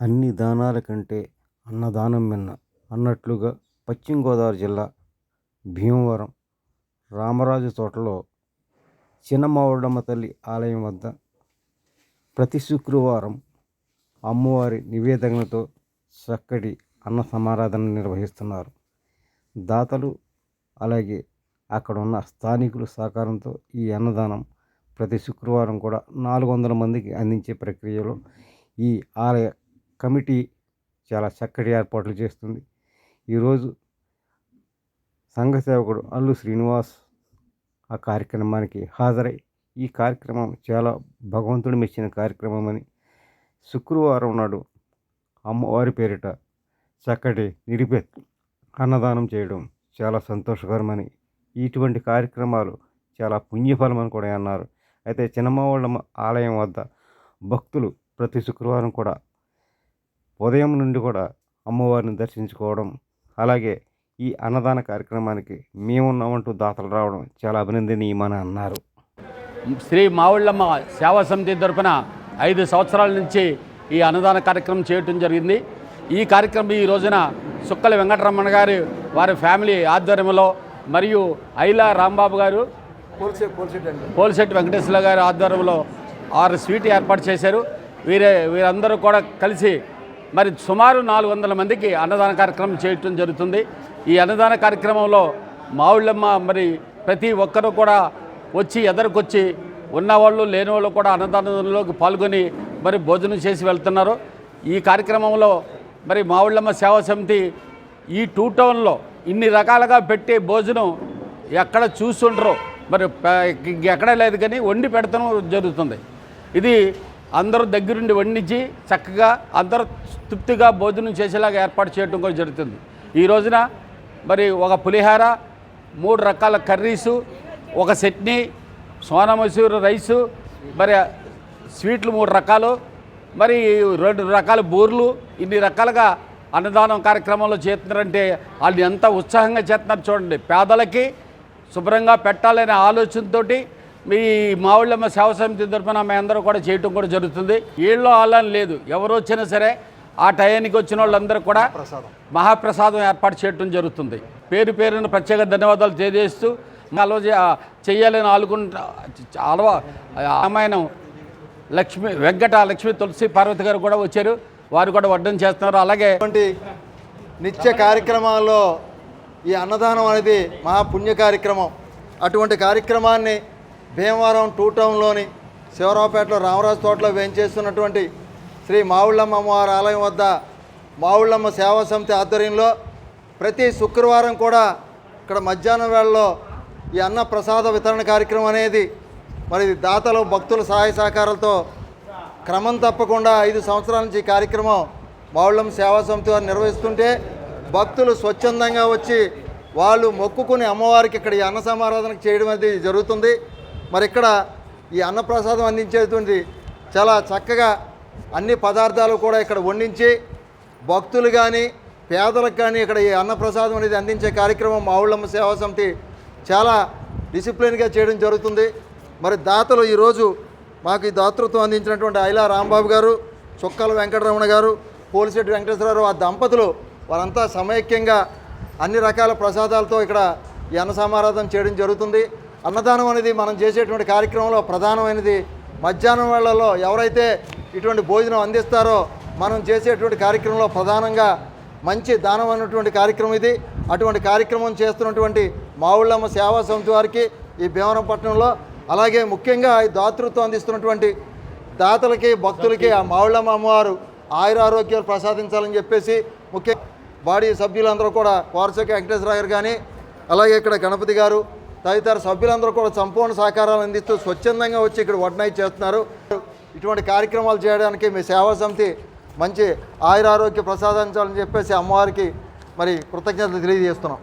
అన్ని దానాల కంటే అన్నదానం మిన్న అన్నట్లుగా పశ్చిమ గోదావరి జిల్లా భీమవరం రామరాజు తోటలో చిన్నమావుడమ్మ తల్లి ఆలయం వద్ద ప్రతి శుక్రవారం అమ్మవారి నివేదనతో చక్కటి అన్న సమారాధన నిర్వహిస్తున్నారు. దాతలు అలాగే అక్కడ ఉన్న స్థానికుల సహకారంతో ఈ అన్నదానం ప్రతి శుక్రవారం కూడా నాలుగు వందల మందికి అందించే ప్రక్రియలో ఈ ఆలయ కమిటీ చాలా చక్కటి ఏర్పాట్లు చేస్తుంది. ఈరోజు సంఘ సేవకుడు అల్లు శ్రీనివాస్ ఆ కార్యక్రమానికి హాజరై ఈ కార్యక్రమం చాలా భగవంతుడు మెచ్చిన కార్యక్రమం అని శుక్రవారం నాడు అమ్మవారి పేరిట చక్కటి నిరుపే అన్నదానం చేయడం చాలా సంతోషకరమని ఇటువంటి కార్యక్రమాలు చాలా పుణ్యఫలం అని కూడా అన్నారు. అయితే చిన్నమ్మ వాళ్ళ ఆలయం వద్ద భక్తులు ప్రతి శుక్రవారం కూడా ఉదయం నుండి కూడా అమ్మవారిని దర్శించుకోవడం అలాగే ఈ అన్నదాన కార్యక్రమానికి మేమున్నామంటూ దాతలు రావడం చాలా అభినందనీయమని అన్నారు. శ్రీ మావుళ్ళమ్మ సేవా సమితి తరపున ఐదు సంవత్సరాల నుంచి ఈ అన్నదాన కార్యక్రమం చేయటం జరిగింది. ఈ కార్యక్రమం ఈ రోజున సుక్కల వెంకటరమణ గారు వారి ఫ్యామిలీ ఆధ్వర్యంలో మరియు ఐలా రాంబాబు గారు పోలిశెట్టి వెంకటేశ్వర గారి ఆధ్వర్యంలో ఆరు స్వీట్ ఏర్పాటు చేశారు. వీరే వీరందరూ కూడా కలిసి మరి సుమారు నాలుగు వందల మందికి అన్నదాన కార్యక్రమం చేయటం జరుగుతుంది. ఈ అన్నదాన కార్యక్రమంలో మావుళ్ళమ్మ మరి ప్రతి ఒక్కరూ కూడా వచ్చి ఎదరికొచ్చి ఉన్నవాళ్ళు లేని వాళ్ళు కూడా అన్నదానంలోకి పాల్గొని మరి భోజనం చేసి వెళ్తున్నారు. ఈ కార్యక్రమంలో మరి మావుళ్ళమ్మ సేవా సమితి ఈ టూ టౌన్లో ఇన్ని రకాలుగా పెట్టే భోజనం ఎక్కడ చూస్తుండ్రో మరి ఎక్కడ లేదు కానీ వండి పెడతాం జరుగుతుంది. ఇది అందరూ దగ్గరుండి వండించి చక్కగా అందరూ తృప్తిగా భోజనం చేసేలాగా ఏర్పాటు చేయడం కూడా జరుగుతుంది. ఈ రోజున మరి ఒక పులిహార మూడు రకాల కర్రీసు ఒక చట్నీ సోనా రైసు మరి స్వీట్లు మూడు రకాలు మరి రెండు రకాల బూర్లు ఇన్ని రకాలుగా అన్నదానం కార్యక్రమంలో చేస్తున్నారంటే వాళ్ళు ఎంత ఉత్సాహంగా చేస్తున్నారు చూడండి. పేదలకి శుభ్రంగా పెట్టాలనే ఆలోచనతోటి మీ మావుళ్ళమ్మ సేవ సమితి తరఫున మీ అందరూ కూడా చేయటం కూడా జరుగుతుంది. వీళ్ళు ఆలని లేదు. ఎవరు వచ్చినా సరే ఆ టయానికి వచ్చిన వాళ్ళందరూ కూడా మహాప్రసాదం. ఏర్పాటు చేయటం జరుగుతుంది. పేరు పేరున ప్రత్యేక ధన్యవాదాలు తెలియజేస్తూ మాలో చేయాలని ఆలుకుంటా అలవా రామాయణం లక్ష్మి వెంకట లక్ష్మి తులసి పార్వతి గారు కూడా వచ్చారు. వారు కూడా వడ్డం చేస్తున్నారు. అలాగే నిత్య కార్యక్రమాల్లో ఈ అన్నదానం అనేది మహాపుణ్య కార్యక్రమం. అటువంటి కార్యక్రమాన్ని భీమవరం టూ టౌన్లోని శివరావుపేటలో రామరాజు తోటలో వేయించేస్తున్నటువంటి శ్రీ మావుళ్ళమ్మ అమ్మవారి ఆలయం వద్ద మావుళ్ళమ్మ సేవా సమితి ఆధ్వర్యంలో ప్రతి శుక్రవారం కూడా ఇక్కడ మధ్యాహ్నం వేళలో ఈ అన్న ప్రసాద వితరణ కార్యక్రమం అనేది మరి దాతలు భక్తుల సహాయ సహకారాలతో క్రమం తప్పకుండా ఐదు సంవత్సరాల నుంచి ఈ కార్యక్రమం మావుళ్ళం సేవా సమితి వారు నిర్వహిస్తుంటే భక్తులు స్వచ్ఛందంగా వచ్చి వాళ్ళు మొక్కుకుని అమ్మవారికి ఇక్కడ ఈ అన్న సమారాధన చేయడం అనేది జరుగుతుంది. మరి ఇక్కడ ఈ అన్నప్రసాదం అందించేటువంటి చాలా చక్కగా అన్ని పదార్థాలు కూడా ఇక్కడ వండించి భక్తులు కానీ పేదలకు కానీ ఇక్కడ ఈ అన్నప్రసాదం అనేది అందించే కార్యక్రమం మావుళ్ళమ్మ సేవా సమితి చాలా డిసిప్లిన్గా చేయడం జరుగుతుంది. మరి దాతలు ఈరోజు మాకు ఈ దాతృత్వం అందించినటువంటి ఐలా రాంబాబు గారు చుక్కల వెంకటరమణ గారు పోలిశెట్టి వెంకటేశ్వరరావు ఆ దంపతులు వారంతా సమైక్యంగా అన్ని రకాల ప్రసాదాలతో ఇక్కడ ఈ అన్న సమారాధం చేయడం జరుగుతుంది. అన్నదానం అనేది మనం చేసేటువంటి కార్యక్రమంలో ప్రధానమైనది. మధ్యాహ్నం వేళల్లో ఎవరైతే ఇటువంటి భోజనం అందిస్తారో మనం చేసేటువంటి కార్యక్రమంలో ప్రధానంగా మంచి దానం అన్నటువంటి కార్యక్రమం ఇది. అటువంటి కార్యక్రమం చేస్తున్నటువంటి మావుళ్ళమ్మ సేవా సమితి వారికి ఈ భీమవరం పట్టణంలో అలాగే ముఖ్యంగా ఈ దాతృత్వం అందిస్తున్నటువంటి దాతలకి భక్తులకి ఆ మావుళ్ళమ్మ అమ్మవారు ఆయురారోగ్యాలు ప్రసాదించాలని చెప్పేసి ముఖ్య బాడీ సభ్యులందరూ కూడా కోరసకి వెంకటేశ్వర గారు కానీ అలాగే ఇక్కడ గణపతి గారు తదితర సభ్యులందరూ కూడా సంపూర్ణ సహకారాలు అందిస్తూ స్వచ్ఛందంగా వచ్చి ఇక్కడ వడ్నాయి చేస్తున్నారు. ఇటువంటి కార్యక్రమాలు చేయడానికి మీ సేవా సమితి మంచి ఆయురారోగ్య ప్రసాదించాలని చెప్పేసి అమ్మవారికి మరి కృతజ్ఞతలు తెలియజేస్తున్నాం.